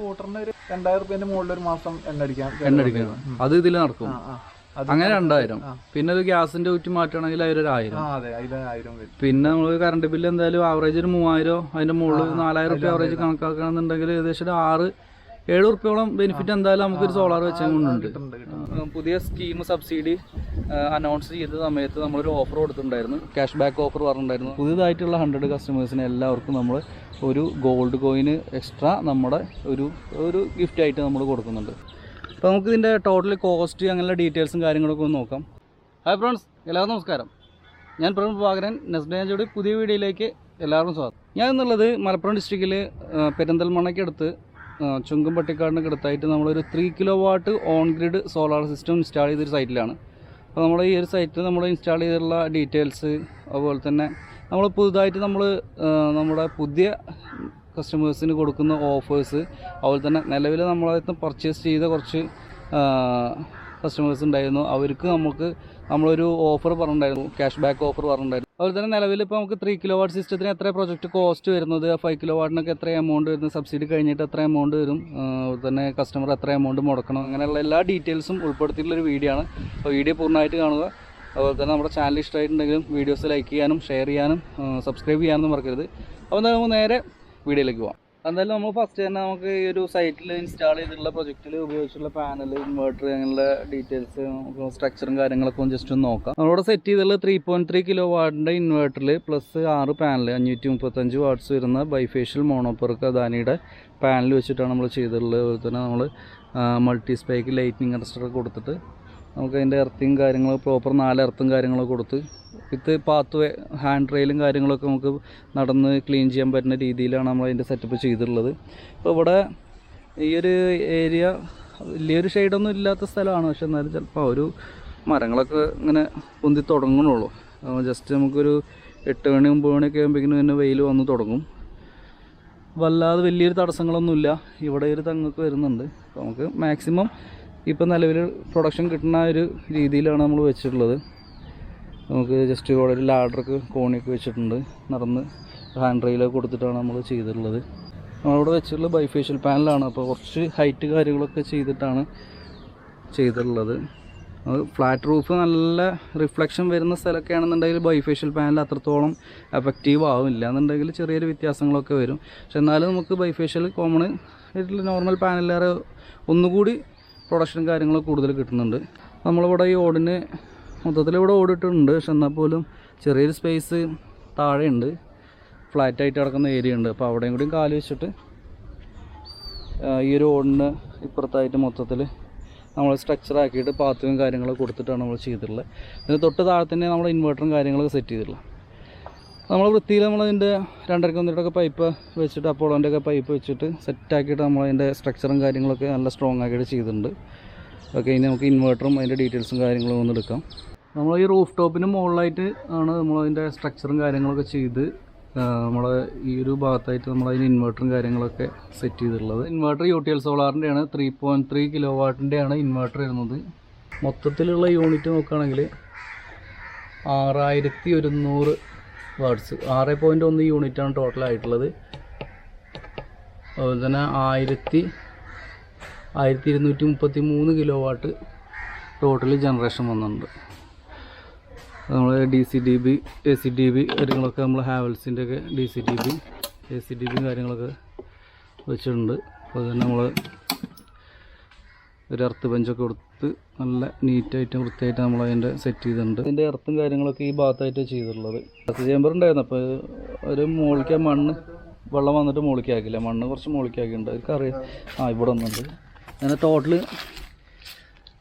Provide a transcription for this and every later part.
സ്കൂട്ടറിന് ഒരു രണ്ടായിരം റുപ്യന്റെ മുകളിൽ ഒരു മാസം എണ്ണ അടിക്കുന്നത് അത് ഇതിൽ നടക്കും. അങ്ങനെ രണ്ടായിരം. പിന്നെ ഒരു ഗ്യാസിന്റെ മാറ്റുകയാണെങ്കിൽ ആ അതെ. അതിൽ ആയിരം പിന്നെ നമ്മൾ കറണ്ട് ബില്ല് എന്തായാലും ആവറേജ് ഒരു മൂവായിരം അതിന്റെ മുകളിൽ നാലായിരം റുപ്യ ആവറേജ് കണക്കാക്കുകയാണെന്നുണ്ടെങ്കിൽ ഏകദേശം ഒരു ആറ് ഏഴ് ബെനിഫിറ്റ് എന്തായാലും നമുക്ക് ഒരു സോളാർ വെച്ചുകൊണ്ടുണ്ട്. പുതിയ സ്കീം സബ്സിഡി അനൗൺസ് ചെയ്ത സമയത്ത് നമ്മളൊരു ഓഫർ കൊടുത്തിട്ടുണ്ടായിരുന്നു. ക്യാഷ് ബാക്ക് ഓഫർ പറഞ്ഞിട്ടുണ്ടായിരുന്നു. പുതിയതായിട്ടുള്ള ഹൺഡ്രഡ് കസ്റ്റമേഴ്സിന് എല്ലാവർക്കും നമ്മൾ ഒരു ഗോൾഡ് കോയിന് എക്സ്ട്രാ നമ്മുടെ ഒരു ഒരു ഗിഫ്റ്റ് ആയിട്ട് നമ്മൾ കൊടുക്കുന്നുണ്ട്. അപ്പോൾ നമുക്ക് ഇതിന്റെ ടോട്ടൽ കോസ്റ്റ് അങ്ങനെയുള്ള ഡീറ്റെയിൽസും കാര്യങ്ങളൊക്കെ ഒന്ന് നോക്കാം. ഹായ് ഫ്രണ്ട്സ് എല്ലാവർക്കും നമസ്കാരം. ഞാൻ പ്രവീൺ ഭാഗരൻ നെസ്ഡേജോട് പുതിയ വീഡിയോയിലേക്ക് എല്ലാവർക്കും സ്വാഗതം. ഞാൻ എന്നുള്ളത് മലപ്പുറം ഡിസ്ട്രിക്റ്റിൽ പെരിന്തൽമണ്ണയ്ക്കടുത്ത് ചുങ്കം പട്ടിക്കാടിന് അടുത്തായിട്ട് നമ്മളൊരു three kilowatt on grid solar system install ചെയ്തൊരു സൈറ്റിലാണ് അപ്പോൾ നമ്മൾ ഈ ഒരു സൈറ്റിൽ നമ്മൾ ഇൻസ്റ്റാൾ ചെയ്തിട്ടുള്ള ഡീറ്റെയിൽസ് അതുപോലെ തന്നെ നമ്മൾ പുതുതായിട്ട് നമ്മൾ നമ്മുടെ പുതിയ കസ്റ്റമേഴ്സിന് കൊടുക്കുന്ന ഓഫേഴ്സ് അതുപോലെ തന്നെ നിലവിൽ നമ്മളതിന് പർച്ചേസ് ചെയ്ത കുറച്ച് കസ്റ്റമേഴ്സ് ഉണ്ടായിരുന്നു. അവർക്ക് നമുക്ക് നമ്മളൊരു ഓഫർ പറഞ്ഞിട്ടുണ്ടായിരുന്നു. ക്യാഷ് ബാക്ക് ഓഫർ പറഞ്ഞിട്ടുണ്ടായിരുന്നു. അതുപോലെ തന്നെ നിലവിൽ ഇപ്പോൾ നമുക്ക് ത്രീ കിലോ വാട്ട് സിസ്റ്റത്തിന് എത്ര പ്രൊജക്റ്റ് കോസ്റ്റ് വരുന്നത്? ഫൈവ് കിലോ വാട്ടിനൊക്കെ എത്ര എമൗണ്ട് വരുന്നത്? സബ്സിഡി കഴിഞ്ഞിട്ട് എത്ര എമൗണ്ട് വരും? അതുപോലെ തന്നെ കസ്റ്റമർ എത്ര എമൗണ്ട് മുടക്കണം? അങ്ങനെയുള്ള എല്ലാ ഡീറ്റെയിൽസും ഉൾപ്പെടുത്തിയിട്ടുള്ളൊരു വീഡിയോ ആണ്. അപ്പോൾ വീഡിയോ പൂർണമായിട്ട് കാണുക. അതുപോലെ തന്നെ നമ്മുടെ ചാനൽ ഇഷ്ടമായിട്ടുണ്ടെങ്കിലും വീഡിയോസ് ലൈക്ക് ചെയ്യാനും ഷെയർ ചെയ്യാനും സബ്സ്ക്രൈബ് ചെയ്യാനൊന്നും മറക്കരുത്. അപ്പോൾ നമുക്ക് നേരെ വീഡിയോയിലേക്ക് പോകാം എന്തായാലും നമ്മൾ ഫസ്റ്റ് തന്നെ നമുക്ക് ഈ ഒരു സൈറ്റിൽ ഇൻസ്റ്റാൾ ചെയ്തിട്ടുള്ള പ്രൊജക്റ്റിൽ ഉപയോഗിച്ചുള്ള പാനൽ ഇൻവെർട്ടർ അങ്ങനെയുള്ള ഡീറ്റെയിൽസ് സ്ട്രക്ചറും കാര്യങ്ങളൊക്കെ ഒന്ന് ജസ്റ്റ് ഒന്ന് നോക്കാം. നമ്മളിവിടെ സെറ്റ് ചെയ്തിട്ടുള്ള ത്രീ പോയിന്റ് ത്രീ കിലോ വാട്ടിന്റെ ഇൻവെർട്ടറിൽ പ്ലസ് ആറ് പാനൽ അഞ്ഞൂറ്റി മുപ്പത്തഞ്ച് വാട്ട്സ് വരുന്ന ബൈഫേഷ്യൽ മോണോപ്പർക്ക് അദാനിയുടെ പാനൽ വെച്ചിട്ടാണ് നമ്മൾ ചെയ്തിട്ടുള്ളത്. അതുപോലെ തന്നെ നമ്മൾ മൾട്ടി സ്പൈക്ക് ലൈറ്റിനിങ് അറസ്റ്റർ കൊടുത്തിട്ട് നമുക്ക് അതിന്റെ എർത്തിങ് കാര്യങ്ങൾ പ്രോപ്പർ നാല് എർത്തും കാര്യങ്ങളൊക്കെ കൊടുത്ത് വിത്ത് പാത്ത് വേ ഹാൻഡ് റെയിലും കാര്യങ്ങളൊക്കെ നമുക്ക് നടന്ന് ക്ലീൻ ചെയ്യാൻ പറ്റുന്ന രീതിയിലാണ് നമ്മൾ അതിന്റെ സെറ്റപ്പ് ചെയ്തിട്ടുള്ളത്. അപ്പോൾ ഇവിടെ ഈ ഒരു ഏരിയ വലിയൊരു ഷെയ്ഡൊന്നും ഇല്ലാത്ത സ്ഥലമാണ്. പക്ഷെ എന്നാലും ചിലപ്പോൾ ഒരു മരങ്ങളൊക്കെ ഇങ്ങനെ പൊന്തി തുടങ്ങണുള്ളൂ. ജസ്റ്റ് നമുക്കൊരു എട്ട് മണി ഒമ്പത് മണിയൊക്കെ ആകുമ്പോഴേക്കും തന്നെ വെയിൽ വന്ന് തുടങ്ങും. വല്ലാതെ വലിയൊരു തടസ്സങ്ങളൊന്നുമില്ല. ഇവിടെ ഒരു തങ്ങൊക്കെ വരുന്നുണ്ട്. നമുക്ക് മാക്സിമം ഇപ്പം നിലവിൽ പ്രൊഡക്ഷൻ കിട്ടുന്ന ഒരു രീതിയിലാണ് നമ്മൾ വെച്ചിട്ടുള്ളത്. നമുക്ക് ജസ്റ്റ് ഇവിടെ ഒരു ലാഡറൊക്കെ കോണിയൊക്കെ വെച്ചിട്ടുണ്ട്. നടന്ന് ഹാൻഡ് റെയിലൊക്കെ കൊടുത്തിട്ടാണ് നമ്മൾ ചെയ്തിട്ടുള്ളത്. നമ്മളിവിടെ വെച്ചിട്ടുള്ള ബൈഫേഷ്യൽ പാനലാണ് അപ്പോൾ കുറച്ച് ഹൈറ്റ് കാര്യങ്ങളൊക്കെ ചെയ്തിട്ടാണ് ചെയ്തിട്ടുള്ളത്. അത് ഫ്ലാറ്റ് റൂഫ് നല്ല റിഫ്ലക്ഷൻ വരുന്ന സ്ഥലമൊക്കെ ആണെന്നുണ്ടെങ്കിൽ ബൈഫേഷ്യൽ പാനൽ അത്രത്തോളം എഫക്റ്റീവ് ആവില്ല എന്നുണ്ടെങ്കിൽ ചെറിയൊരു വ്യത്യാസങ്ങളൊക്കെ വരും. പക്ഷെ എന്നാലും നമുക്ക് ബൈഫേഷ്യൽ കോമൺ ആയിട്ടുള്ള നോർമൽ പാനലേറെ ഒന്നുകൂടി പ്രൊഡക്ഷൻ കാര്യങ്ങളും കൂടുതൽ കിട്ടുന്നുണ്ട്. നമ്മളിവിടെ ഈ ഓടിന് മൊത്തത്തിൽ ഇവിടെ ഓടിയിട്ടുണ്ട്. പക്ഷെ എന്നാൽ പോലും ചെറിയൊരു സ്പേസ് താഴെയുണ്ട്. ഫ്ലാറ്റായിട്ട് കിടക്കുന്ന ഏരിയ ഉണ്ട്. അപ്പോൾ അവിടെയും കൂടിയും കാൽ വെച്ചിട്ട് ഈ ഒരു ഓടിന് ഇപ്പുറത്തായിട്ട് മൊത്തത്തിൽ നമ്മൾ സ്ട്രക്ചർ ആക്കിയിട്ട് പാത്തും കാര്യങ്ങളൊക്കെ കൊടുത്തിട്ടാണ് നമ്മൾ ചെയ്തിട്ടുള്ളത്. ഇതിന് തൊട്ട് താഴെ തന്നെ നമ്മൾ ഇൻവെർട്ടറും കാര്യങ്ങളൊക്കെ സെറ്റ് ചെയ്തിട്ടുള്ളത്. നമ്മൾ വൃത്തിയിൽ നമ്മളതിന്റെ രണ്ടര കൊന്നിട്ടൊക്കെ പൈപ്പ് വെച്ചിട്ട് അപ്പോളോന്റെ ഒക്കെ പൈപ്പ് വെച്ചിട്ട് സെറ്റാക്കിയിട്ട് നമ്മളതിന്റെ സ്ട്രക്ചറും കാര്യങ്ങളൊക്കെ നല്ല സ്ട്രോങ് ആക്കിയിട്ട് ചെയ്തിട്ടുണ്ട്. ഓക്കെ ഇനി നമുക്ക് ഇൻവേർട്ടറും അതിന്റെ ഡീറ്റെയിൽസും കാര്യങ്ങളും ഒന്ന് എടുക്കാം. നമ്മൾ ഈ റൂഫ് ടോപ്പിന് മുകളിലായിട്ട് ആണ് നമ്മളതിന്റെ സ്ട്രക്ചറും കാര്യങ്ങളൊക്കെ ചെയ്ത് നമ്മൾ ഈ ഒരു ഭാഗത്തായിട്ട് നമ്മൾ അതിന് ഇൻവെർട്ടറും കാര്യങ്ങളൊക്കെ സെറ്റ് ചെയ്തിട്ടുള്ളത്. ഇൻവേർട്ടർ യു ടി എൽ സോളാറിന്റെയാണ് ത്രീ പോയിന്റ് ത്രീ കിലോ വാട്ടിന്റെയാണ് ഇൻവേർട്ടർ വരുന്നത്. മൊത്തത്തിലുള്ള യൂണിറ്റ് നോക്കുകയാണെങ്കിൽ ആറായിരത്തി ഒരുന്നൂറ് വാട്ട്സ് ആറ് പോയിന്റ് ഒന്ന് യൂണിറ്റാണ് ടോട്ടൽ ആയിട്ടുള്ളത്. അതുപോലെ തന്നെ ആയിരത്തി ആയിരത്തി ഇരുന്നൂറ്റി മുപ്പത്തി മൂന്ന് കിലോ വാട്ട് ടോട്ടൽ ജനറേഷൻ വന്നിട്ടുണ്ട് നമ്മൾ D C D B A C D B കാര്യങ്ങളൊക്കെ നമ്മൾ ഹാവൽസിന്റെ ഒക്കെ D C D B A C D B കാര്യങ്ങളൊക്കെ വെച്ചിട്ടുണ്ട്. അപ്പോൾ തന്നെ നമ്മൾ ഒരു എർത്ത് ബെഞ്ചൊക്കെ കൊടുത്ത് നല്ല നീറ്റായിട്ടും വൃത്തിയായിട്ട് നമ്മൾ അതിന്റെ സെറ്റ് ചെയ്തിട്ടുണ്ട്. അതിന്റെ എർത്തും കാര്യങ്ങളൊക്കെ ഈ ഭാഗത്തായിട്ട് ചെയ്തിട്ടുള്ളത്. ഇറത്ത് ചേമ്പർ ഉണ്ടായിരുന്നു. അപ്പോൾ ഒരു മുകളിലേക്ക് മണ്ണ് വെള്ളം വന്നിട്ട് മുകളിലേക്ക് മണ്ണ് കുറച്ച് മുകളിലേക്ക് ആക്കിയിട്ടുണ്ട്. അവർക്ക് അറിയാം. ആ ഇവിടെ ഒന്നുണ്ട് അങ്ങനെ ടോട്ടൽ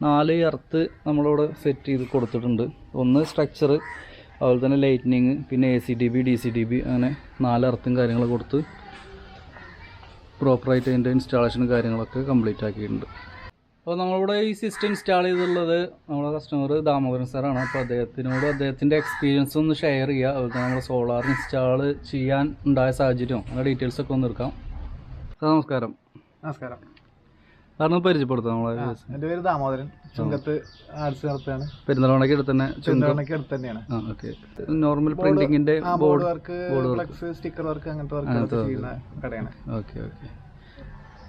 നാല് എർത്ത് നമ്മളിവിടെ സെറ്റ് ചെയ്ത് കൊടുത്തിട്ടുണ്ട്. ഒന്ന് സ്ട്രക്ചർ അതുപോലെ തന്നെ ലൈറ്റ്നിങ് പിന്നെ A C D B D C D B അങ്ങനെ നാല് എർത്തും കാര്യങ്ങൾ കൊടുത്ത് പ്രോപ്പറായിട്ട് അതിന്റെ ഇൻസ്റ്റാളേഷനും കാര്യങ്ങളൊക്കെ കംപ്ലീറ്റ് ആക്കിയിട്ടുണ്ട്. അപ്പോൾ നമ്മളിവിടെ ഈ സിസ്റ്റം ഇൻസ്റ്റാൾ ചെയ്തിട്ടുള്ളത് നമ്മുടെ കസ്റ്റമർ ദാമോദരൻ സാറാണ് അപ്പോൾ അദ്ദേഹത്തിനോട് അദ്ദേഹത്തിന്റെ എക്സ്പീരിയൻസ് ഒന്ന് ഷെയർ ചെയ്യുക. അതുപോലെ തന്നെ നമ്മൾ സോളാർ ഇൻസ്റ്റാൾ ചെയ്യാൻ ഉണ്ടായ സാഹചര്യം. അങ്ങനെ ഡീറ്റെയിൽസ് ഒക്കെ ഒന്ന് എടുക്കാം. സാർ നമസ്കാരം. നമസ്കാരം. സാറിന് പരിചയപ്പെടുത്താം നമ്മളെ എന്റെ പേര് ദാമോദരൻ. ചുങ്കത്ത് ആർട്സ് നടത്തുകയാണ്. പെരുന്തൽമണ്ണയ്ക്ക് അടുത്ത് തന്നെ ചുങ്കണക്ക് പെരുന്തൽമണ്ണയ്ക്ക് അടുത്ത് തന്നെയാണ്. Okay normal പ്രിന്റിങ്ങിന്റെ board work flex sticker work അങ്ങനത്തെ വർക്ക് ചെയ്യുന്ന കടയാണ്. ഓക്കെ ഓക്കെ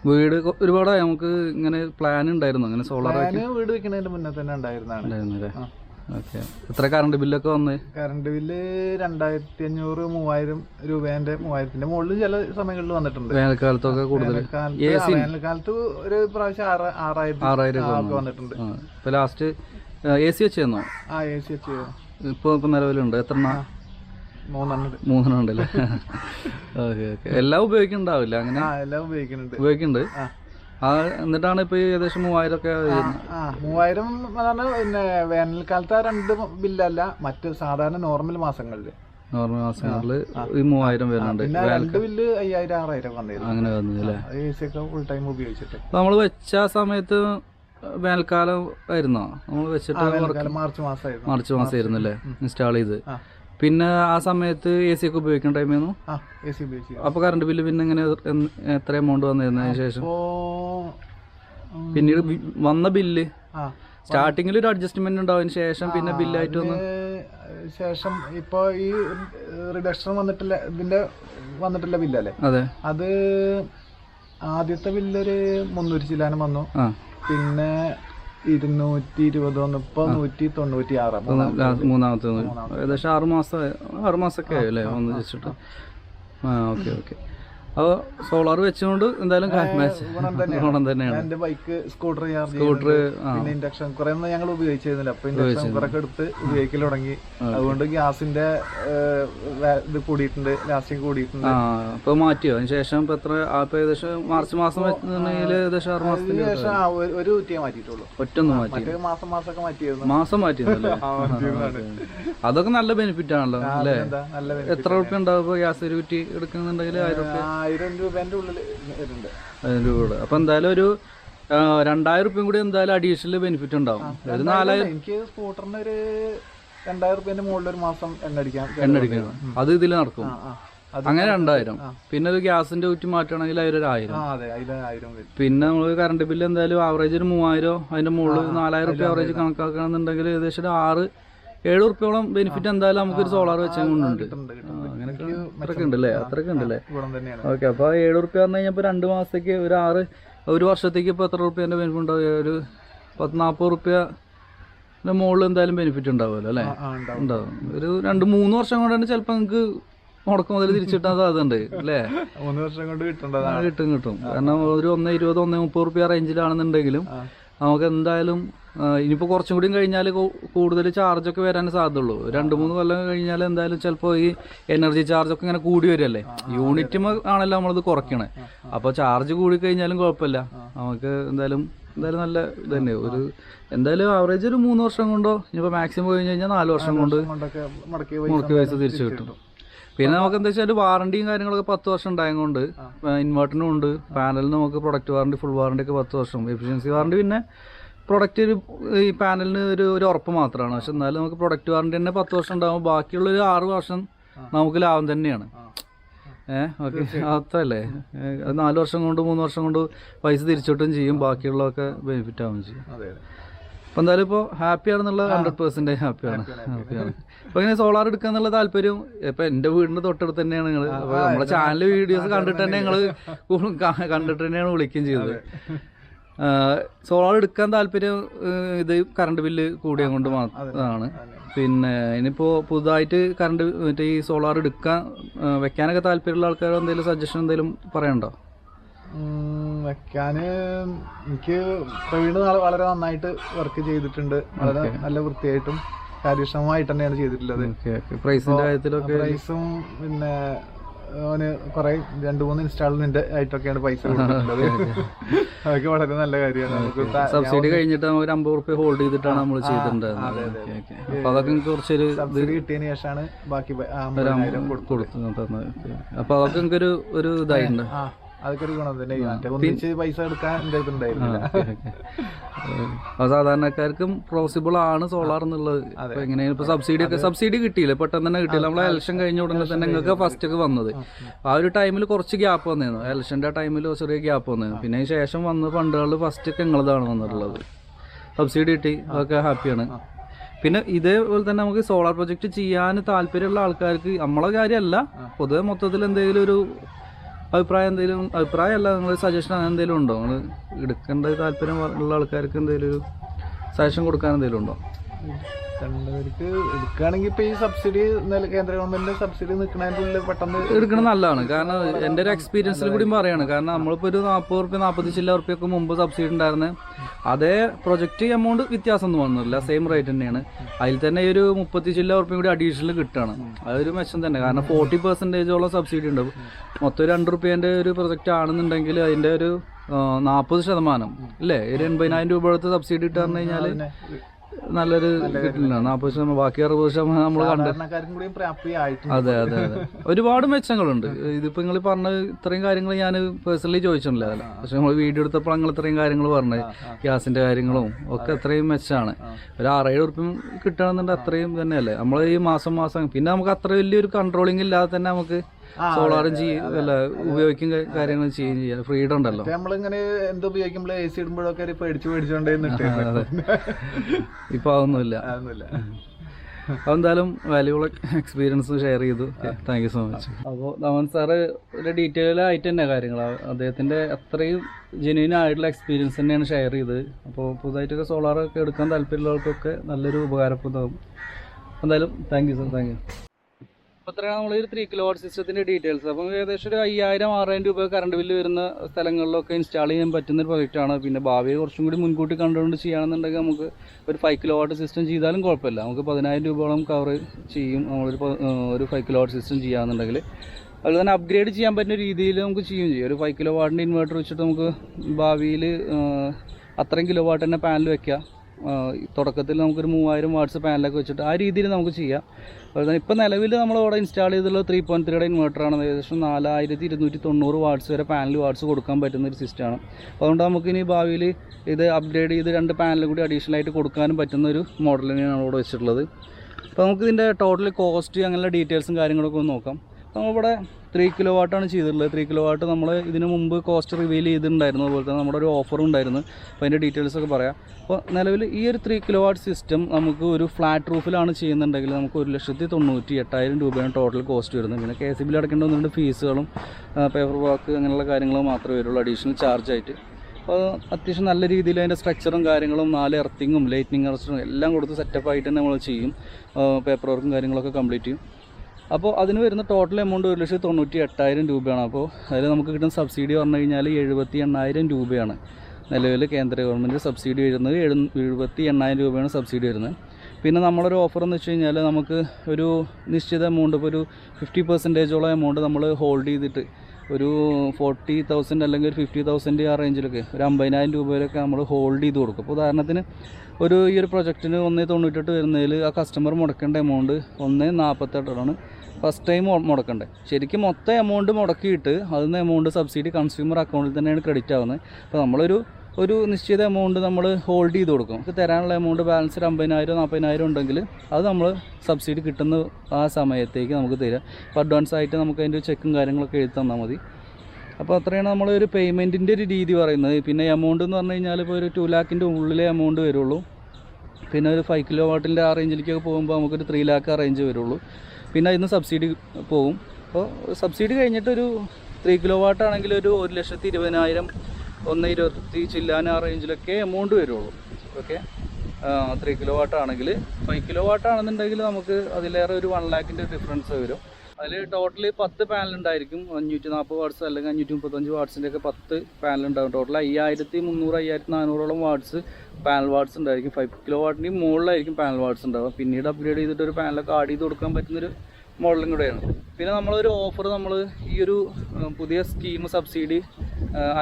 വീട് ഒരുപാട് ഒരുപാടായി? നമുക്ക് ഇങ്ങനെ പ്ലാൻ ഉണ്ടായിരുന്നു. അങ്ങനെ സോളാർ വീട് വെക്കുന്നതിന്റെ മുന്നേ തന്നെ ഉണ്ടായിരുന്നതാണ്. ഓക്കെ. എത്ര കറണ്ട് ബില്ലൊക്കെ വന്ന്? കറണ്ട് ബില്ല് രണ്ടായിരത്തി അഞ്ഞൂറ് മൂവായിരം രൂപേന്റെ മൂവായിരത്തിന്റെ മുകളിൽ ചില സമയങ്ങളിൽ വന്നിട്ടുണ്ട്. വേനൽക്കാലത്തൊക്കെ കൂടുതൽ. വേനൽക്കാലത്ത് ഒരു പ്രാവശ്യം ആറായിരം ആ, ഒക്കെ ഒക്കെ വന്നിട്ടുണ്ട്. ഇപ്പൊ ലാസ്റ്റ് എ സി വെച്ചോ ആ എ സി വെച്ച് ഇപ്പോൾ ഇപ്പൊ നിലവിലുണ്ട്. എത്ര മൂന്നെണ്ണം ഉണ്ട്. മൂന്നെണ്ണം ഉണ്ടല്ലേ ഓക്കെ ഓക്കെ. എല്ലാം ഉപയോഗിക്കുന്നുണ്ടാവില്ല അങ്ങനെ? എല്ലാം ഉപയോഗിക്കുന്നുണ്ട്. ഉപയോഗിക്കുന്നുണ്ട്? ആ. എന്നിട്ടാണ് ഇപ്പൊ ഏകദേശം മൂവായിരം ഒക്കെ മൂവായിരം പിന്നെ വേനൽക്കാലത്ത് രണ്ട് ബില്ലല്ല മറ്റ് സാധാരണ നോർമൽ മാസങ്ങളിൽ നോർമൽ മാസങ്ങളിൽ ഈ മൂവായിരം വരുന്നുണ്ട്. രണ്ട് ബില്ല് അയ്യായിരം ആറായിരം അങ്ങനെ വന്നു അല്ലേ അത് എ സി ഒക്കെ ഫുൾ ടൈം ഉപയോഗിച്ചിട്ട്. നമ്മൾ നമ്മൾ വെച്ച സമയത്ത് വേനൽക്കാലം ആയിരുന്നോ? നമ്മൾ വെച്ചിട്ട് മാർച്ച് മാസമായിരുന്നു. മാർച്ച് മാസം ആയിരുന്നല്ലേ ഇൻസ്റ്റാൾ ചെയ്ത്. പിന്നെ ആ സമയത്ത് എ സി ഒക്കെ ഉപയോഗിക്കുന്ന ടൈമായിരുന്നു ആ എ സി ഉപയോഗിച്ചു. അപ്പൊ കറണ്ട് ബില്ല് പിന്നെ എങ്ങനെ എന്ന് എത്ര എമൗണ്ട് വന്നിരുന്നതിന് ശേഷം? പിന്നീട് ബി- വന്ന ബില്ല് ആ സ്റ്റാർട്ടിങ്ങിൽ ഒരു അഡ്ജസ്റ്റ്മെന്റ് ഉണ്ടാവും ശേഷം പിന്നെ ബില്ലായിട്ട് വന്ന്. അതിന് ശേഷം ഇപ്പൊ ഈ റിഡക്ഷൻ വന്നിട്ടില്ല ഇതിന്റെ വന്നിട്ടില്ല ബില്ലല്ലേ അതെ. അത് ആദ്യത്തെ ബില്ലൊരു മുന്നൂറ്റി ചില്ലാനം വന്നു. ആ. പിന്നെ ഇരുന്നൂറ്റി ഇരുപത് വന്നിപ്പോ നൂറ്റി തൊണ്ണൂറ്റി ആറ് മൂന്നാമത്തെ ഏകദേശം ആറ് മാസം ആറ് മാസമൊക്കെ ആയി അല്ലേ ഒന്ന് വെച്ചിട്ട് ആ ഓക്കെ ഓക്കെ. അപ്പോൾ സോളാർ വെച്ചുകൊണ്ട് എന്തായാലും ഗുണം തന്നെയാണ്. എന്റെ ബൈക്ക് സ്കൂട്ടർ സ്കൂട്ടർ പിന്നെ ഇൻഡക്ഷൻ കുറെ ഞങ്ങൾ ഉപയോഗിച്ചിരുന്നില്ല. അപ്പൊ ഇൻഡക്ഷൻ കുറെ എടുത്ത് ഉപയോഗിക്കൽ തുടങ്ങി. അതുകൊണ്ട് ഗ്യാസിന്റെ ഇത് കൂടിയിട്ടുണ്ട്. ലാസ്റ്റിംഗ് കൂടിയിട്ടുണ്ട്. ആ അപ്പോൾ മാറ്റിയോ? അതിന് ശേഷം ഇപ്പൊ എത്ര അപ്പൊ ഏകദേശം മാർച്ച് മാസം വെച്ചിട്ടുണ്ടെങ്കിൽ ഏകദേശം ആറ് മാസത്തിന് ശേഷം ഒരു- കുറ്റിയെ മാറ്റിയിട്ടുള്ളൂ. ഒറ്റൊന്നും മാറ്റി മാസം മാസമൊക്കെ മാറ്റിയിരുന്നു. മാസം മാറ്റിയതല്ലേ അതൊക്കെ നല്ല ബെനിഫിറ്റ് ആണല്ലോ അല്ലേ. എത്ര റുപ്യ ഉണ്ടാവും ഗ്യാസ് ഒരു കുറ്റി എടുക്കുന്നുണ്ടെങ്കിൽ ആയിരം റുപ്യ ആയിരം രൂപേന്റെ ഉള്ളിൽ വരുന്നുണ്ട്. ആയിരം രൂപ കൂടെ അപ്പോൾ എന്തായാലും ഒരു രണ്ടായിരം റുപ്യം കൂടി എന്തായാലും അഡീഷണൽ ബെനിഫിറ്റ് ഉണ്ടാവും. ഒരു നാലായിരം എനിക്ക് സ്കൂട്ടറിന് ഒരു രണ്ടായിരം റുപ്യേന്റെ മുകളിൽ ഒരു മാസം എണ്ണ എണ്ണടിക്കാം എണ്ണ അടിക്കണം അത് ഇതിൽ നടക്കും. അങ്ങനെ രണ്ടായിരം. പിന്നെ ഒരു ഗ്യാസിന്റെ ഊറ്റി മാറ്റുകയാണെങ്കിൽ അതിലൊരു ആയിരം. പിന്നെ നമ്മൾ കറണ്ട് ബില്ല് എന്തായാലും ആവറേജ് ഒരു മൂവായിരം അതിന്റെ മുകളിൽ നാലായിരം റുപ്യ ആവറേജ് കണക്കാക്കുകയാണെന്നുണ്ടെങ്കിൽ ഏകദേശം ഒരു ആറ് ഏഴ് റുപ്യോളം ബെനിഫിറ്റ് എന്തായാലും നമുക്കൊരു സോളാർ വെച്ചുകൊണ്ടുണ്ട് അത്രയൊക്കെ ഉണ്ടല്ലേ? അത്രയൊക്കെ ഉണ്ടല്ലേ? ഓക്കെ അപ്പോൾ ഏഴ് റുപ്യ പറഞ്ഞു കഴിഞ്ഞാൽ രണ്ടു മാസത്തേക്ക് ഒരു ആറ് ഒരു വർഷത്തേക്ക് ഇപ്പൊ എത്ര റുപ്യന്റെ ബെനിഫിറ്റ് ഉണ്ടാവും? ഒരു പത്ത് നാപ്പത് റുപ്യ മുകളിൽ എന്തായാലും ബെനിഫിറ്റ് ഉണ്ടാവുമല്ലോ അല്ലേ? ഉണ്ടാവും. ഒരു രണ്ട് മൂന്ന് വർഷം കൊണ്ടാണ് തന്നെ ചിലപ്പോൾ നിങ്ങൾക്ക് മുടക്കം മുതൽ തിരിച്ചിട്ടാൻ സാധ്യതയുണ്ട് അല്ലേ? മൂന്ന് വർഷം കൊണ്ട് കിട്ടും കിട്ടും. കാരണം ഒരു ഒന്ന് ഇരുപത് ഒന്ന് മുപ്പത് റുപ്യ റേഞ്ചിലാണെന്നുണ്ടെങ്കിലും. നമുക്ക് എന്തായാലും ഇനിയിപ്പോൾ കുറച്ചും കൂടി കഴിഞ്ഞാൽ കൂടുതൽ ചാർജൊക്കെ വരാൻ സാധ്യതയുള്ളൂ. രണ്ട് മൂന്ന് കൊല്ലം കഴിഞ്ഞാൽ എന്തായാലും ചിലപ്പോൾ ഈ എനർജി ചാർജൊക്കെ ഇങ്ങനെ കൂടി വരുമല്ലേ യൂണിറ്റ് ആണല്ലോ നമ്മളത് കുറയ്ക്കണേ. അപ്പോൾ ചാർജ് കൂടി കഴിഞ്ഞാലും കുഴപ്പമില്ല. നമുക്ക് എന്തായാലും എന്തായാലും നല്ല ഇത് തന്നെ. ഒരു എന്തായാലും ആവറേജ് ഒരു മൂന്ന് വർഷം കൊണ്ടോ ഇനിയിപ്പോൾ മാക്സിമം കഴിഞ്ഞ് കഴിഞ്ഞാൽ നാല് വർഷം കൊണ്ട് മുടക്കി മുടക്കിയ പൈസ തിരിച്ചു കിട്ടും. പിന്നെ നമുക്ക് എന്താ വെച്ചാൽ വാറണ്ടിയും കാര്യങ്ങളൊക്കെ പത്ത് വർഷം ഉണ്ടായതുകൊണ്ട് ഇൻവേർട്ടറിനും ഉണ്ട്. പാനലിന് നമുക്ക് പ്രൊഡക്റ്റ് വാറണ്ടി ഫുൾ വാറണ്ടി ഒക്കെ പത്ത് വർഷം. എഫിഷ്യൻസി വാറണ്ടി പിന്നെ പ്രൊഡക്റ്റ് ഒരു ഈ പാനലിന് ഒരു ഒരു ഉറപ്പ് മാത്രമാണ്. പക്ഷെ എന്നാലും നമുക്ക് പ്രൊഡക്റ്റ് വാറണ്ടി തന്നെ പത്ത് വർഷം ഉണ്ടാകുമ്പോൾ ബാക്കിയുള്ള ഒരു ആറ് വർഷം നമുക്ക് ലാഭം തന്നെയാണ്. ഏഹ് ഓക്കെ. അത്രല്ലേ അത് നാല് വർഷം കൊണ്ട് മൂന്ന് വർഷം കൊണ്ട് പൈസ തിരിച്ചിട്ടും ചെയ്യും. ബാക്കിയുള്ളതൊക്കെ ബെനിഫിറ്റ് ആവുകയും ചെയ്യും. അപ്പം എന്തായാലും ഹാപ്പി ആണെന്നുള്ള ഹൺഡ്രഡ് പെർസെന്റ് ഹാപ്പിയാണ് ഹാപ്പിയാണ് അപ്പൊ ഇങ്ങനെ സോളാർ എടുക്കാന്നുള്ള താല്പര്യം ഇപ്പൊ എന്റെ വീടിന്റെ തൊട്ടടുത്ത് തന്നെയാണ് നിങ്ങൾ നമ്മളെ ചാനൽ വീഡിയോസ് കണ്ടിട്ട് തന്നെ ഞങ്ങൾ കണ്ടിട്ട് തന്നെയാണ് വിളിക്കുകയും ചെയ്തത്. സോളാർ എടുക്കാൻ താല്പര്യം ഇത് കറണ്ട് ബില്ല് കൂടിയ കൊണ്ട് മാത്രമാണ് പിന്നെ ഇനിയിപ്പോൾ പുതുതായിട്ട് കറണ്ട് മറ്റേ ഈ സോളാർ എടുക്കാൻ വെക്കാനൊക്കെ താല്പര്യമുള്ള ആൾക്കാർ എന്തെങ്കിലും സജഷൻ എന്തെങ്കിലും പറയണ്ടോ? വെക്കാന് എനിക്ക് പ്രവീണ് നാളെ വളരെ നന്നായിട്ട് വർക്ക് ചെയ്തിട്ടുണ്ട്. വളരെ നല്ല വൃത്തിയായിട്ടും കാര്യക്ഷമമായിട്ട് തന്നെയാണ് ചെയ്തിട്ടുള്ളത്. പ്രൈസിന്റെ കാര്യത്തിലൊക്കെ പ്രൈസും പിന്നെ അവന് കുറെ രണ്ടു മൂന്ന് ഇൻസ്റ്റാൾമെന്റ് ആയിട്ടൊക്കെയാണ് പൈസ കൊടുക്കുന്നത് അതൊക്കെ വളരെ നല്ല കാര്യമാണ്. നമുക്ക് സബ്സിഡി കഴിഞ്ഞിട്ട് ഒരു അമ്പത് റുപ്യ ഹോൾഡ് ചെയ്തിട്ടാണ് നമ്മൾ ചെയ്തിട്ടുണ്ടായിരുന്നത്. അപ്പൊ അതൊക്കെ നിങ്ങൾക്ക് കുറച്ചൊരു സബ്സിഡി കിട്ടിയതിന് ശേഷമാണ് ബാക്കി കൊടുത്തത്. കൊടുത്തു അപ്പൊ അതൊക്കെ നിങ്ങൾക്ക് ഒരു ഇതായിട്ടുണ്ട്. അതൊക്കെ ഒരു ഗുണം തന്നെ. മറ്റേ ഒന്നിച്ച് പൈസ എടുക്കാൻ എന്റെ അടുത്തുണ്ടായിരുന്നില്ല അപ്പൊ സാധാരണക്കാർക്കും പോസിബിൾ ആണ് സോളാർ എന്നുള്ളത്. എങ്ങനെയാണ്? ഇപ്പൊ സബ്സിഡി ഒക്കെ സബ്സിഡി കിട്ടിയില്ല? പെട്ടെന്ന് തന്നെ കിട്ടിയില്ല? നമ്മളെ ഇലക്ഷൻ കഴിഞ്ഞ ഉടനെ തന്നെ നിങ്ങൾക്ക് ഫസ്റ്റ് ഒക്കെ വന്നത്. ആ ഒരു ടൈമിൽ കുറച്ച് ഗ്യാപ്പ് വന്നിരുന്നു. ഇലക്ഷന്റെ ടൈമിൽ ചെറിയ ഗ്യാപ്പ് വന്നിരുന്നു. പിന്നെ ശേഷം വന്ന ഫണ്ടുകൾ ഫസ്റ്റ് ഒക്കെ നിങ്ങളതാണ് വന്നിട്ടുള്ളത്. സബ്സിഡി കിട്ടി. അതൊക്കെ ഹാപ്പിയാണ് പിന്നെ ഇതേപോലെ തന്നെ നമുക്ക് സോളാർ പ്രൊജക്ട് ചെയ്യാൻ താല്പര്യമുള്ള ആൾക്കാർക്ക് നമ്മളെ കാര്യമല്ല. പൊതുവെ മൊത്തത്തിൽ എന്തെങ്കിലും ഒരു അഭിപ്രായം എന്തെങ്കിലും അഭിപ്രായം അല്ല നിങ്ങൾ സജഷൻ അങ്ങനെ എന്തെങ്കിലും ഉണ്ടോ? നിങ്ങൾ എടുക്കേണ്ട താല്പര്യം ഉള്ള ആൾക്കാർക്ക് എന്തെങ്കിലും ഒരു സജഷൻ കൊടുക്കാൻ എന്തെങ്കിലും ഉണ്ടോ? കണ്ടവർക്ക് എടുക്കുകയാണെങ്കിൽ ഇപ്പൊ ഈ സബ്സിഡി കേന്ദ്ര ഗവൺമെന്റിന്റെ സബ്സിഡി നിൽക്കുന്നതിന്റെ ഉള്ളിൽ പെട്ടെന്ന് എടുക്കണം നല്ലതാണ്. കാരണം എന്റെ ഒരു എക്സ്പീരിയൻസിൽ കൂടി പറയാണ്. കാരണം നമ്മളിപ്പോ ഒരു നാൽപ്പത് റുപ്യ നാൽപ്പത്തി ചില്ല റുപ്യൊക്കെ മുമ്പ് സബ്സിഡി ഉണ്ടായിരുന്നത് അതേ പ്രൊജക്റ്റ് എമൗണ്ട് വ്യത്യാസം ഒന്നും വന്നില്ല സെയിം റേറ്റ് തന്നെയാണ്. അതിൽ തന്നെ ഒരു മുപ്പത്തി ചില്ല റുപ്യ കൂടി അഡീഷണൽ കിട്ടുകയാണ്. അതൊരു മെച്ചം തന്നെ. കാരണം ഫോർട്ടി പെർസെന്റേജോളം സബ്സിഡി ഉണ്ട് മൊത്തം രണ്ട് റുപ്യേന്റെ ഒരു പ്രൊജക്റ്റ് ആണെന്നുണ്ടെങ്കിൽ അതിന്റെ ഒരു നാൽപ്പത് ശതമാനം അല്ലേ? ഒരു എൺപതിനായിരം രൂപ അടുത്ത് സബ്സിഡി ഇട്ടു പറഞ്ഞു കഴിഞ്ഞാൽ നല്ലൊരു നാൽപ്പത് ശതമാനം ബാക്കി അറുപത് ശതമാനം നമ്മൾ കണ്ട് സാധാരണക്കാർക്കും കൂടി പ്രാപ്തി ആയിട്ടുണ്ട്. അതെ അതെ അതെ. ഒരുപാട് മെച്ചങ്ങളുണ്ട്. ഇതിപ്പോ നിങ്ങൾ പറഞ്ഞ ഇത്രയും കാര്യങ്ങൾ ഞാൻ പേഴ്സണലി ചോദിച്ചിട്ടില്ല. പക്ഷെ നമ്മൾ വീഡിയോ എടുത്തപ്പോൾ നിങ്ങൾ ഇത്രയും കാര്യങ്ങൾ പറഞ്ഞത് ഗ്യാസിന്റെ കാര്യങ്ങളും ഒക്കെ അത്രയും മെച്ചമാണ്. ഒരു ആറേഴ് ഉറുപ്പ്യം കിട്ടുകയാണെന്നുണ്ടെങ്കിൽ അത്രയും തന്നെയല്ലേ? നമ്മൾ ഈ മാസം മാസം പിന്നെ നമുക്ക് അത്ര വലിയൊരു കൺട്രോളിംഗ് ഇല്ലാതെ തന്നെ നമുക്ക് സോളാറും ചെയ്യും അല്ല ഉപയോഗിക്കും കാര്യങ്ങളും ചെയ്യും. ചെയ്യാം ഫ്രീഡം ഉണ്ടല്ലോ. നമ്മളിങ്ങനെ എന്ത് ഉപയോഗിക്കുമ്പോൾ എ സി ഇടുമ്പോഴൊക്കെ പേടിച്ചു പേടിച്ച് പേടിച്ചോണ്ടേ ഇപ്പൊ അതൊന്നുമില്ല. അതെന്തായാലും വാല്യൂബിൾ എക്സ്പീരിയൻസ് ഷെയർ ചെയ്തു. താങ്ക് യു സോ മച്ച് അപ്പോൾ ധവൻ സാറ് ഒരു ഡീറ്റെയിൽ ആയിട്ട് തന്നെ കാര്യങ്ങൾ അദ്ദേഹത്തിന്റെ അത്രയും ജെനുവിൻ ആയിട്ടുള്ള എക്സ്പീരിയൻസ് തന്നെയാണ് ഷെയർ ചെയ്തത് അപ്പോൾ പുതുതായിട്ടൊക്കെ സോളാറൊക്കെ എടുക്കാൻ താല്പര്യമുള്ളവർക്കൊക്കെ നല്ലൊരു ഉപകാരപ്രദമാകും എന്തായാലും thank you sir thank you അപ്പോൾ നമ്മൾ ഒരു ത്രീ കിലോ വാട്ട് സിസ്റ്റത്തിന്റെ ഡീറ്റെയിൽസ് അപ്പം ഏകദേശം ഒരു അയ്യായിരം ആറായിരം രൂപ കറണ്ട് ബില്ല് വരുന്ന സ്ഥലങ്ങളിലൊക്കെ ഇൻസ്റ്റാൾ ചെയ്യാൻ പറ്റുന്ന ഒരു പ്രൊജക്റ്റാണ് പിന്നെ ഭാവിയെ കുറച്ചും കൂടി മുൻകൂട്ടി കണ്ടുകൊണ്ട് ചെയ്യുകയാണെന്നുണ്ടെങ്കിൽ നമുക്ക് ഒരു ഫൈവ് കിലോ വാട്ട് സിസ്റ്റം ചെയ്താലും കുഴപ്പമില്ല. നമുക്ക് പതിനായിരം രൂപയോളം കവർ ചെയ്യും. നമ്മളൊരു ഒരു ഫൈവ് കിലോ വാട്ട് സിസ്റ്റം ചെയ്യുകയാണെന്നുണ്ടെങ്കിൽ അതുപോലെ തന്നെ അപ്ഗ്രേഡ് ചെയ്യാൻ പറ്റുന്ന രീതിയിൽ നമുക്ക് ചെയ്യുകയും ചെയ്യും. ഒരു ഫൈവ് കിലോ വാട്ടിന്റെ ഇൻവേർട്ടർ വെച്ചിട്ട് നമുക്ക് ഭാവിയിൽ അത്രയും കിലോ വാട്ട് തന്നെ പാനൽ ഈ തുടക്കത്തിൽ നമുക്കൊരു മൂവായിരം വാട്ട്സ് പാനലൊക്കെ വെച്ചിട്ട് ആ രീതിയിൽ നമുക്ക് ചെയ്യാം. അതുപോലെ തന്നെ ഇപ്പോൾ നിലവിൽ നമ്മൾ അവിടെ ഇൻസ്റ്റാൾ ചെയ്തിട്ടുള്ള ത്രീ പോയിന്റ് ത്രീയുടെ ഇൻവേർട്ടറാണ് ഏകദേശം നാലായിരത്തി ഇരുന്നൂറ്റി തൊണ്ണൂറ് വാട്ട്സ് വരെ പാനൽ വാട്ട്സ് കൊടുക്കാൻ പറ്റുന്ന ഒരു സിസ്റ്റമാണ് അപ്പോൾ അതുകൊണ്ട് നമുക്ക് ഇനി ഭാവിയിൽ ഇത് അപ്ഗ്രേഡ് ചെയ്ത് രണ്ട് പാനൽ കൂടി അഡീഷണൽ ആയിട്ട് കൊടുക്കാനും പറ്റുന്ന ഒരു മോഡൽ തന്നെയാണ് അവിടെ വെച്ചിട്ടുള്ളത്. അപ്പോൾ നമുക്ക് ഇതിന്റെ ടോട്ടൽ കോസ്റ്റ് അങ്ങനെയുള്ള ഡീറ്റെയിൽസും കാര്യങ്ങളൊക്കെ ഒന്ന് നോക്കാം. അപ്പോൾ നമ്മളിവിടെ ത്രീ കിലോ വാട്ടാണ് ചെയ്തിട്ടുള്ളത്. ത്രീ കിലോ വാട്ട് നമ്മൾ ഇതിന് മുമ്പ് കോസ്റ്റ് റിവീൽ ചെയ്തിട്ടുണ്ടായിരുന്നു. അതുപോലെ തന്നെ നമ്മുടെ ഒരു ഓഫറും ഉണ്ടായിരുന്നു. അപ്പോൾ അതിന്റെ ഡീറ്റെയിൽസ് ഒക്കെ പറയാം. അപ്പോൾ നിലവിൽ ഈ ഒരു ത്രീ കിലോ വാട്ട് സിസ്റ്റം നമുക്ക് ഒരു ഫ്ലാറ്റ് റൂഫിലാണ് ചെയ്യുന്നുണ്ടെങ്കിൽ നമുക്ക് ഒരു ലക്ഷത്തി തൊണ്ണൂറ്റി എട്ടായിരം രൂപയാണ് ടോട്ടൽ കോസ്റ്റ് വരുന്നത്. പിന്നെ കെ സി ബിയിൽ അടക്കേണ്ട ഫീസുകളും പേപ്പർ വർക്ക് അങ്ങനെയുള്ള കാര്യങ്ങൾ മാത്രമേ വരുള്ളൂ. അഡീഷണൽ ചാർജ് ആയിട്ട്. അപ്പോൾ അത്യാവശ്യം നല്ല രീതിയിൽ അതിന്റെ സ്ട്രക്ചറും കാര്യങ്ങളും നാല് എർത്തിങ്ങും ലൈറ്റിനിങ് അറസ്റ്ററും എല്ലാം കൊടുത്ത് സെറ്റപ്പ് ആയിട്ട് തന്നെ നമ്മൾ ചെയ്യും. പേപ്പർ വർക്കും കാര്യങ്ങളൊക്കെ കംപ്ലീറ്റ് ചെയ്യും. അപ്പോൾ അതിന് വരുന്ന ടോട്ടൽ എമൗണ്ട് ഒരു ലക്ഷത്തി തൊണ്ണൂറ്റി എട്ടായിരം രൂപയാണ്. അപ്പോൾ അതിൽ നമുക്ക് കിട്ടുന്ന സബ്സിഡി പറഞ്ഞു കഴിഞ്ഞാൽ എഴുപത്തി എണ്ണായിരം രൂപയാണ്. നിലവിൽ കേന്ദ്ര ഗവൺമെന്റ് സബ്സിഡി വരുന്നത് എഴു എഴുപത്തി എണ്ണായിരം രൂപയാണ് സബ്സിഡി വരുന്നത്. പിന്നെ നമ്മളൊരു ഓഫർ എന്ന് വെച്ച് കഴിഞ്ഞാൽ നമുക്ക് ഒരു നിശ്ചിത എമൗണ്ട് ഇപ്പോൾ ഒരു ഫിഫ്റ്റി പെർസെന്റേജോളം എമൗണ്ട് നമ്മൾ ഹോൾഡ് ചെയ്തിട്ട് ഒരു ഫോർട്ടി തൗസൻഡ് അല്ലെങ്കിൽ ഒരു ഫിഫ്റ്റി തൗസൻഡ് ആ റേഞ്ചിലൊക്കെ ഒരു അമ്പതിനായിരം രൂപ വരെയൊക്കെ നമ്മൾ ഹോൾഡ് ചെയ്ത് കൊടുക്കും. അപ്പോൾ ഉദാഹരണത്തിന് ഒരു ഈ ഒരു പ്രൊജക്റ്റിന് ഒന്ന് തൊണ്ണൂറ്റെട്ട് വരുന്നതിൽ ആ കസ്റ്റമർ മുടക്കേണ്ട എമൗണ്ട് ഒന്ന് നാൽപ്പത്തെട്ടാണ് ഫസ്റ്റ് ടൈം മുടക്കണ്ടേ. ശരിക്കും മൊത്തം എമൗണ്ട് മുടക്കിയിട്ട് അതിൽ എമൗണ്ട് സബ്സിഡി കൺസ്യൂമർ അക്കൗണ്ടിൽ തന്നെയാണ് ക്രെഡിറ്റ് ആവുന്നത്. അപ്പോൾ നമ്മളൊരു ഒരു നിശ്ചിത എമൗണ്ട് നമ്മൾ ഹോൾഡ് ചെയ്ത് കൊടുക്കും. നമുക്ക് തരാനുള്ള എമൗണ്ട് ബാലൻസ് ഒരു അമ്പതിനായിരം നാൽപ്പതിനായിരം ഉണ്ടെങ്കിൽ അത് നമ്മൾ സബ്സിഡി കിട്ടുന്ന ആ സമയത്തേക്ക് നമുക്ക് തരാം അപ്പോൾ അഡ്വാൻസ് ആയിട്ട് നമുക്ക് അതിന്റെ ചെക്കും കാര്യങ്ങളൊക്കെ എഴുതി തന്നാൽ മതി. അപ്പോൾ അത്രയാണ് നമ്മൾ ഒരു പേയ്മെന്റിന്റെ ഒരു രീതി പറയുന്നത്. പിന്നെ എമൗണ്ട് എന്ന് പറഞ്ഞു കഴിഞ്ഞാൽ ഇപ്പോൾ ഒരു ടു ലാക്കിന്റെ ഉള്ളിലെ എമൗണ്ട് വരുള്ളൂ. പിന്നെ ഒരു ഫൈവ് കിലോ വാട്ടിന്റെ ആ റേഞ്ചിലേക്കൊക്കെ പോകുമ്പോൾ നമുക്കൊരു ത്രീ ലാക്ക് ആ റേഞ്ച് വരുള്ളൂ. പിന്നെ അതിന് സബ്സിഡി പോകും അപ്പോൾ സബ്സിഡി കഴിഞ്ഞിട്ടൊരു ത്രീ കിലോ വാട്ട് ആണെങ്കിൽ ഒരു ഒരു ലക്ഷത്തി ഇരുപതിനായിരം ഒന്ന് ഇരുപത്തി ചില്ലാൻ ആ റേഞ്ചിലൊക്കെ എമൗണ്ട് വരുള്ളൂ. ഓക്കെ? ത്രീ കിലോ വാട്ട് ആണെങ്കിൽ. ഫൈവ് കിലോ വാട്ട് ആണെന്നുണ്ടെങ്കിൽ നമുക്ക് അതിലേറെ ഒരു വൺ ലാക്കിന്റെ ഡിഫറൻസ് വരും. അതിൽ ടോട്ടൽ പത്ത് പാനൽ ഉണ്ടായിരിക്കും. അഞ്ഞൂറ്റി നാൽപ്പത് വാട്ട്സ് അല്ലെങ്കിൽ അഞ്ഞൂറ്റി മുപ്പത്തഞ്ച് വാട്ട്സിന്റെ ഒക്കെ പത്ത് പാനൽ ഉണ്ടാകും ടോട്ടൽ അയ്യായിരത്തി മുന്നൂറ് അയ്യായിരത്തി നാനൂറോളം വാട്ട്സ് പാനൽ വാട്ട്സ് ഉണ്ടായിരിക്കും. ഫൈവ് കിലോ വാട്ടിന്റെ മുകളിലായിരിക്കും പാനൽ വാട്ട്സ് ഉണ്ടാവുക. പിന്നീട് അപ്ഗ്രേഡ് ചെയ്തിട്ട് ഒരു പാനലൊക്കെ ആഡ് ചെയ്ത് കൊടുക്കാൻ പറ്റുന്നൊരു മോഡലും കൂടെയാണ്. പിന്നെ നമ്മളൊരു ഓഫർ നമ്മൾ ഈ ഒരു പുതിയ സ്കീം സബ്സിഡി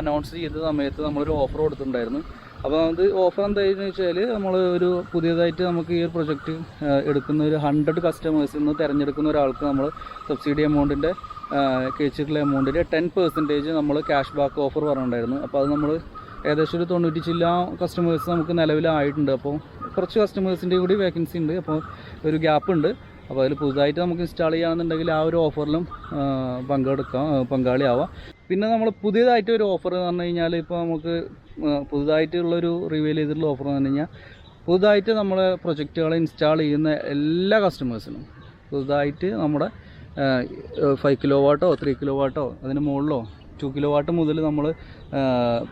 അനൗൺസ് ചെയ്ത സമയത്ത് നമ്മളൊരു ഓഫർ കൊടുത്തിട്ടുണ്ടായിരുന്നു. അപ്പോൾ അത് ഓഫർ എന്താണെന്ന് വെച്ചാൽ നമ്മൾ ഒരു പുതിയതായിട്ട് നമുക്ക് ഈ ഒരു പ്രൊജക്റ്റ് എടുക്കുന്ന ഒരു ഹൺഡ്രഡ് കസ്റ്റമേഴ്സിൽ നിന്ന് തിരഞ്ഞെടുക്കുന്ന ഒരാൾക്ക് നമ്മൾ സബ്സിഡി എമൗണ്ടിന്റെ കഴിച്ചിട്ടുള്ള എമൗണ്ടിന്റെ ടെൻ പെർസെന്റേജ് നമ്മൾ ക്യാഷ് ബാക്ക് ഓഫർ പറഞ്ഞിട്ടുണ്ടായിരുന്നു. അപ്പോൾ അത് നമ്മൾ ഏകദേശം ഒരു തൊണ്ണൂറ്റി ചില്ല കസ്റ്റമേഴ്സ് നമുക്ക് നിലവിലായിട്ടുണ്ട്. അപ്പോൾ കുറച്ച് കസ്റ്റമേഴ്സിന്റെ കൂടി വേക്കൻസി ഉണ്ട്. അപ്പോൾ ഒരു ഗ്യാപ്പ് ഉണ്ട്. അപ്പോൾ അതിൽ പുതുതായിട്ട് നമുക്ക് ഇൻസ്റ്റാൾ ചെയ്യുകയാണെന്നുണ്ടെങ്കിൽ ആ ഒരു ഓഫറിലും പങ്കെടുക്കാം പങ്കാളിയാവാം. പിന്നെ നമ്മൾ പുതിയതായിട്ട് ഒരു ഓഫർ എന്ന് പറഞ്ഞു കഴിഞ്ഞാൽ ഇപ്പോൾ നമുക്ക് പുതുതായിട്ടുള്ളൊരു റിവീൽ ചെയ്തിട്ടുള്ള ഓഫർ എന്ന് പറഞ്ഞു കഴിഞ്ഞാൽ പുതുതായിട്ട് നമ്മളെ പ്രൊജക്റ്റുകൾ ഇൻസ്റ്റാൾ ചെയ്യുന്ന എല്ലാ കസ്റ്റമേഴ്സിനും പുതുതായിട്ട് നമ്മുടെ ഫൈവ് കിലോ വാട്ടോ ത്രീ കിലോ വാട്ടോ അതിന് മുകളിലോ ടു കിലോ വാട്ട് മുതൽ നമ്മൾ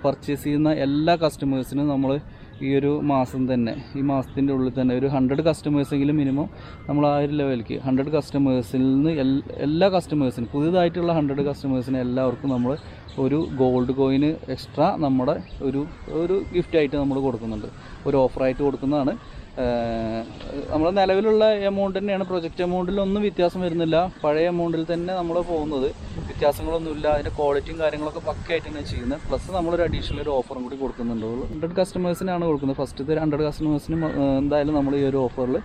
പർച്ചേസ് ചെയ്യുന്ന എല്ലാ കസ്റ്റമേഴ്സിനും നമ്മൾ ഈ ഒരു മാസം തന്നെ ഈ മാസത്തിന്റെ ഉള്ളിൽ തന്നെ ഒരു ഹൺഡ്രഡ് കസ്റ്റമേഴ്സെങ്കിലും മിനിമം നമ്മൾ ആ ഒരു ലെവലിലേക്ക് ഹൺഡ്രഡ് കസ്റ്റമേഴ്സിൽ നിന്ന് എല്ലാ കസ്റ്റമേഴ്സിനും പുതിയതായിട്ടുള്ള ഹൺഡ്രഡ് കസ്റ്റമേഴ്സിന് എല്ലാവർക്കും നമ്മൾ ഒരു ഗോൾഡ് കോയിന് എക്സ്ട്രാ നമ്മുടെ ഒരു ഒരു ഗിഫ്റ്റായിട്ട് നമ്മൾ കൊടുക്കുന്നുണ്ട്. ഒരു ഓഫറായിട്ട് കൊടുക്കുന്നതാണ്. നമ്മൾ നിലവിലുള്ള എമൗണ്ട് തന്നെയാണ്. പ്രൊജക്റ്റ് എമൗണ്ടിൽ ഒന്നും വ്യത്യാസം വരുന്നില്ല. പഴയ എമൗണ്ടിൽ തന്നെ നമ്മൾ പോകുന്നത് വ്യത്യാസങ്ങളൊന്നുമില്ല. അതിന്റെ ക്വാളിറ്റിയും കാര്യങ്ങളൊക്കെ പക്കയായിട്ട് തന്നെ ചെയ്യുന്നത്. പ്ലസ് നമ്മളൊരു അഡീഷണൽ ഒരു ഓഫറും കൂടി കൊടുക്കുന്നുണ്ട്. ഹൺഡ്രഡ് കസ്റ്റമേഴ്സിനാണ് കൊടുക്കുന്നത്. ഫസ്റ്റത്തെ ഹൺഡ്രഡ് കസ്റ്റമേഴ്സിന് എന്തായാലും നമ്മൾ ഈ ഒരു ഓഫറിൽ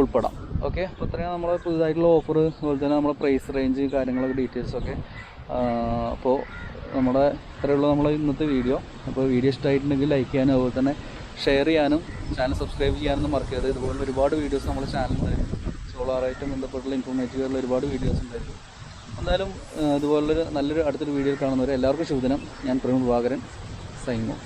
ഉൾപ്പെടാം. ഓക്കെ അപ്പോൾ ഇത്രയും നമ്മൾ പുതുതായിട്ടുള്ള ഓഫർ അതുപോലെ തന്നെ നമ്മളെ പ്രൈസ് റേഞ്ച് കാര്യങ്ങളൊക്കെ ഡീറ്റെയിൽസൊക്കെ അപ്പോൾ നമ്മുടെ ഇത്രയുള്ള നമ്മൾ ഇന്നത്തെ വീഡിയോ അപ്പോൾ വീഡിയോ ഇഷ്ടമായിട്ടുണ്ടെങ്കിൽ ലൈക്ക് ചെയ്യാനും അതുപോലെ തന്നെ ഷെയർ ചെയ്യാനും ചാനൽ സബ്സ്ക്രൈബ് ചെയ്യാനും മറക്കരുത്. ഇതുപോലുള്ള ഒരുപാട് വീഡിയോസ് നമ്മുടെ ചാനലിൽ സോളാറായിട്ട് ബന്ധപ്പെട്ടുള്ള ഇൻഫോർമേറ്റീവ് ഒരുപാട് വീഡിയോസ് ഉണ്ടായിരുന്നു എന്തായാലും ഇതുപോലുള്ളൊരു നല്ലൊരു അടുത്തൊരു വീഡിയോ കാണുന്നവരെ എല്ലാവർക്കും ശുഭദിനം. ഞാൻ പ്രവീൺ ഭാകരൻ സൈമോ.